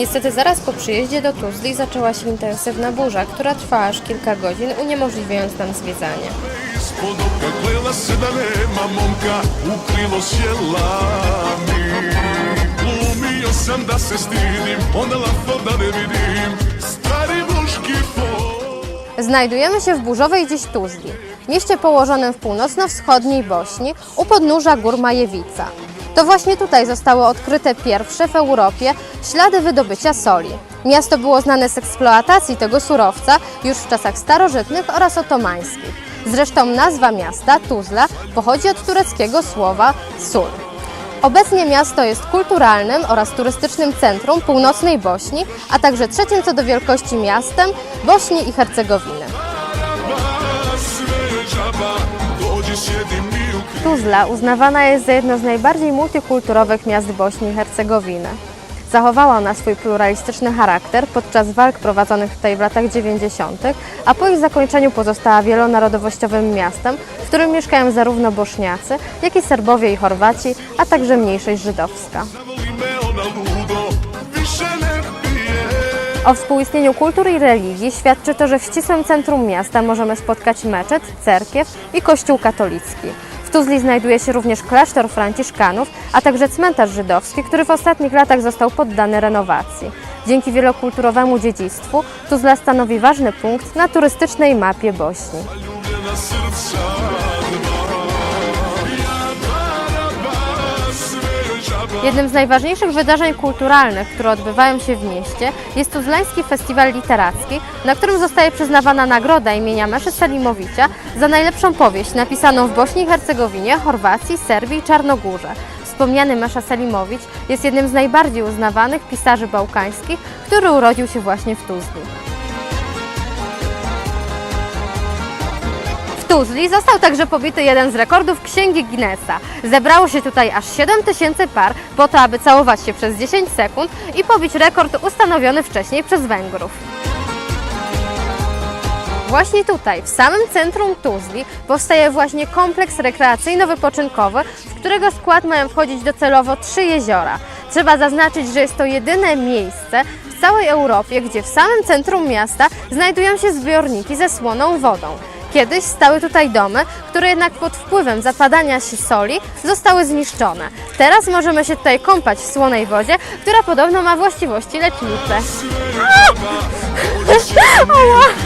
Niestety zaraz po przyjeździe do Tuzli zaczęła się intensywna burza, która trwała aż kilka godzin, uniemożliwiając nam zwiedzanie. Znajdujemy się w burzowej dziś Tuzli, mieście położonym w północno-wschodniej Bośni u podnóża gór Majewica. To właśnie tutaj zostały odkryte pierwsze w Europie ślady wydobycia soli. Miasto było znane z eksploatacji tego surowca już w czasach starożytnych oraz otomańskich. Zresztą nazwa miasta, Tuzla, pochodzi od tureckiego słowa sól. Obecnie miasto jest kulturalnym oraz turystycznym centrum północnej Bośni, a także trzecim co do wielkości miastem Bośni i Hercegowiny. Tuzla uznawana jest za jedno z najbardziej multikulturowych miast Bośni i Hercegowiny. Zachowała ona swój pluralistyczny charakter podczas walk prowadzonych tutaj w latach 90., a po ich zakończeniu pozostała wielonarodowościowym miastem, w którym mieszkają zarówno Bośniacy, jak i Serbowie i Chorwaci, a także mniejszość żydowska. O współistnieniu kultur i religii świadczy to, że w ścisłym centrum miasta możemy spotkać meczet, cerkiew i kościół katolicki. Tuzli znajduje się również klasztor franciszkanów, a także cmentarz żydowski, który w ostatnich latach został poddany renowacji. Dzięki wielokulturowemu dziedzictwu Tuzla stanowi ważny punkt na turystycznej mapie Bośni. Jednym z najważniejszych wydarzeń kulturalnych, które odbywają się w mieście, jest Tuzlański Festiwal Literacki, na którym zostaje przyznawana nagroda imienia Meszy Selimowicza za najlepszą powieść napisaną w Bośni i Hercegowinie, Chorwacji, Serbii i Czarnogórze. Wspomniany Mesza Selimowicz jest jednym z najbardziej uznawanych pisarzy bałkańskich, który urodził się właśnie w Tuzli. Tuzli został także pobity jeden z rekordów Księgi Guinnessa. Zebrało się tutaj aż 7 tysięcy par po to, aby całować się przez 10 sekund i pobić rekord ustanowiony wcześniej przez Węgrów. Właśnie tutaj, w samym centrum Tuzli, powstaje właśnie kompleks rekreacyjno-wypoczynkowy, w którego skład mają wchodzić docelowo trzy jeziora. Trzeba zaznaczyć, że jest to jedyne miejsce w całej Europie, gdzie w samym centrum miasta znajdują się zbiorniki ze słoną wodą. Kiedyś stały tutaj domy, które jednak pod wpływem zapadania się soli zostały zniszczone. Teraz możemy się tutaj kąpać w słonej wodzie, która podobno ma właściwości lecznicze. W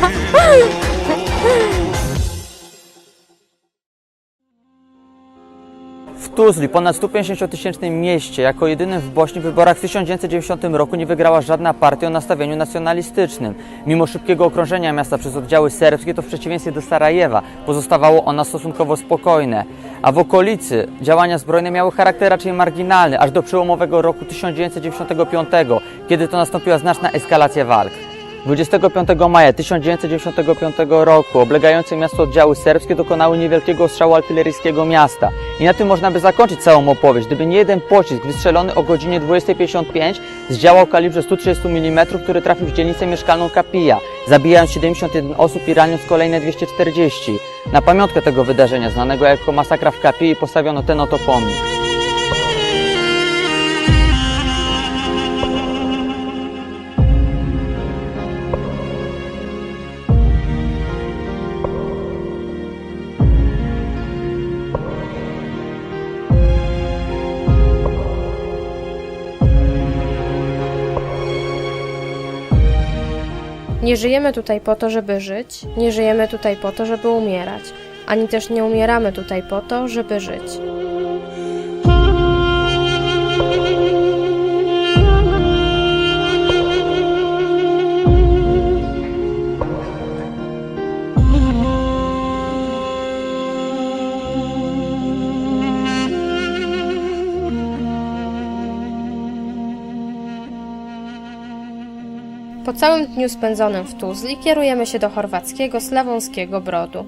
Tuzli, ponad 150-tysięcznym mieście, jako jedynym w Bośni w wyborach w 1990 roku nie wygrała żadna partia o nastawieniu nacjonalistycznym. Mimo szybkiego okrążenia miasta przez oddziały serbskie, to w przeciwieństwie do Sarajewa pozostawało ono stosunkowo spokojne. A w okolicy działania zbrojne miały charakter raczej marginalny, aż do przełomowego roku 1995, kiedy to nastąpiła znaczna eskalacja walk. 25 maja 1995 roku oblegające miasto oddziały serbskie dokonały niewielkiego ostrzału artyleryjskiego miasta. I na tym można by zakończyć całą opowieść, gdyby nie jeden pocisk wystrzelony o godzinie 20.55 zdziałał kalibrze 130 mm, który trafił w dzielnicę mieszkalną Kapija, zabijając 71 osób i raniąc kolejne 240. Na pamiątkę tego wydarzenia, znanego jako masakra w Kapii, postawiono ten oto pomnik. Nie żyjemy tutaj po to, żeby żyć, nie żyjemy tutaj po to, żeby umierać, ani też nie umieramy tutaj po to, żeby żyć. Po całym dniu spędzonym w Tuzli kierujemy się do chorwackiego Slawonskiego Brodu.